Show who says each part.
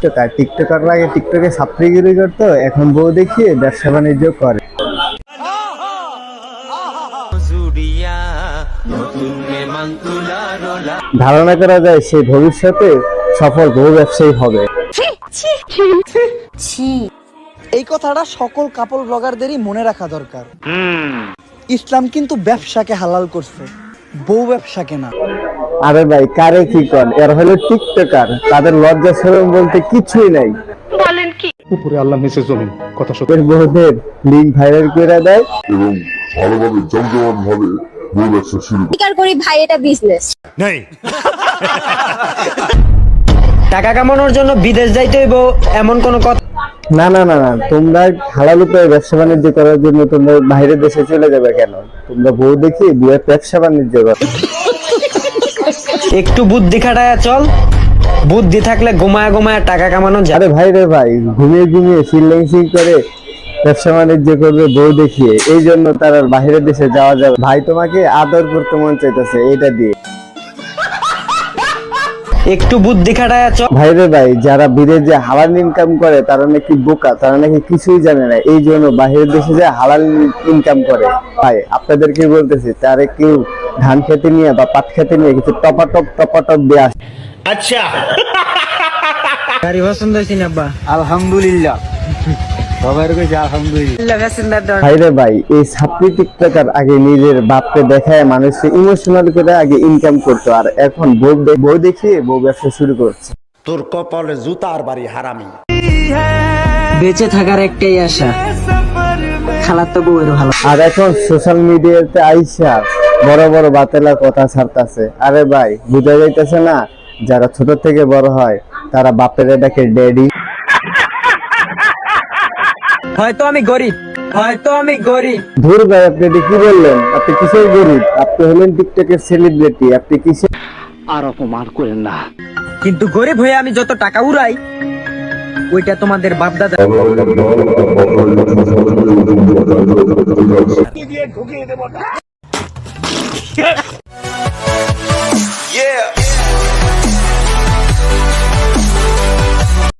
Speaker 1: TikToker টিকটকাররা আগে টিকটকে ছাত্রীগিরি করতো এখন বউ দেখিয়ে ব্যবসা বাণিজ্য করে। ধারণা করা যায় সে ভবিষ্যতে সফল বহু ব্যবসায়ী হবে।
Speaker 2: এই কথাটা সকল কাপল ব্লগারদেরই মনে রাখা দরকার। ইসলাম কিন্তু ব্যবসাকে হালাল করছে। বউ ব্যবসাকে না
Speaker 1: আরে ভাই কারে কি কর এর হলো টিকটকার তাদের লজ্জা শরম বলতে কিছুই নাই। বলেন কি?
Speaker 3: উপরে আল্লাহ নিচে জমিন কথা সত্য।
Speaker 1: এর বহুদের লিঙ্ক ভাইরাল করে দেয়।
Speaker 4: এবং ভালোভাবে জমজমাট ভাবে বউ ব্যবসা শুরু করে।
Speaker 5: স্বীকার করি ভাই এটা বিজনেস
Speaker 6: টাকা কামানোর জন্য বিদেশ যাইতে হইব এমন কোন কথা
Speaker 1: না না না না তোমরা হালাল উপায়ে ব্যবসা বাণিজ্য করার জন্য তোমরা বাইরের দেশে চলে যাবে কেন? তোমরা বউ দেখিয়ে বিয়ে ব্যবসা বাণিজ্য করো।
Speaker 6: একটু বুদ্ধি খাটায়া চল। বুদ্ধি থাকলে ঘুমায়া ঘুমায়া টাকা কামানো
Speaker 1: আরে
Speaker 6: যাবে
Speaker 1: ভাই রে ভাই ঘুমিয়ে ঘুমিয়ে ফ্রিল্যান্সিং করে ব্যবসা বাণিজ্য করবে বউ দেখিয়ে এই জন্য তার আর বাইরের দেশে যাওয়া যাবে ভাই তোমাকে আদর করতে মন চাইতেছে এটা দিয়ে।
Speaker 6: একটু বুদ্ধি খাটায়
Speaker 1: ভাই রে ভাই যারা বিদেশে হালাল ইনকাম করে তারা নাকি বোকা তারা নাকি কিছুই জানে না। এই জন্য বাহিরের দেশে যে হালাল ইনকাম করে। ভাই আপনাদেরকে বলতেছি তারা কেউ ধান খেতে নিয়ে বা পাট খেতে নিয়ে কিছু টপাটপ টপাটপ দিয়ে আসে।
Speaker 6: আচ্ছা। পছন্দ হয়েছে আব্বা?
Speaker 1: আলহামদুলিল্লাহ। ভাই এই ছাত্রী টিকটকার আগে নিজের বাপকে দেখায় মানুষকে ইমোশনাল করে আগে ইনকাম করতো আর এখন বউ বউ দেখিয়ে বউ ব্যবসা শুরু করছে।
Speaker 7: তোর কপালে জুতার বাড়ি হারামি।
Speaker 6: বেঁচে থাকার একটাই আশা খালার তো বউয়ের ভালো।
Speaker 1: আর এখন সোশ্যাল মিডিয়াতে আইসা বড় বড় বাতেলা কথা ছাড়তাছে। আরে ভাই বুঝা যাইতেছে না যারা ছোট থেকে বড় হয় তারা বাপের ডাকে ড্যাডি
Speaker 6: হয়তো আমি গরিব হয়তো আমি গরিব।
Speaker 1: ধুর ভাই আপনি এটা কি বললেন? আপনি কিসের গরিব? আপনি হলেন টিকটকের সেলিব্রিটি আপনি কিসের
Speaker 6: কিন্তু গরিব হয়ে আমি যত টাকা উড়াই ওইটা তোমাদের বাপ দাদা
Speaker 4: Yeah.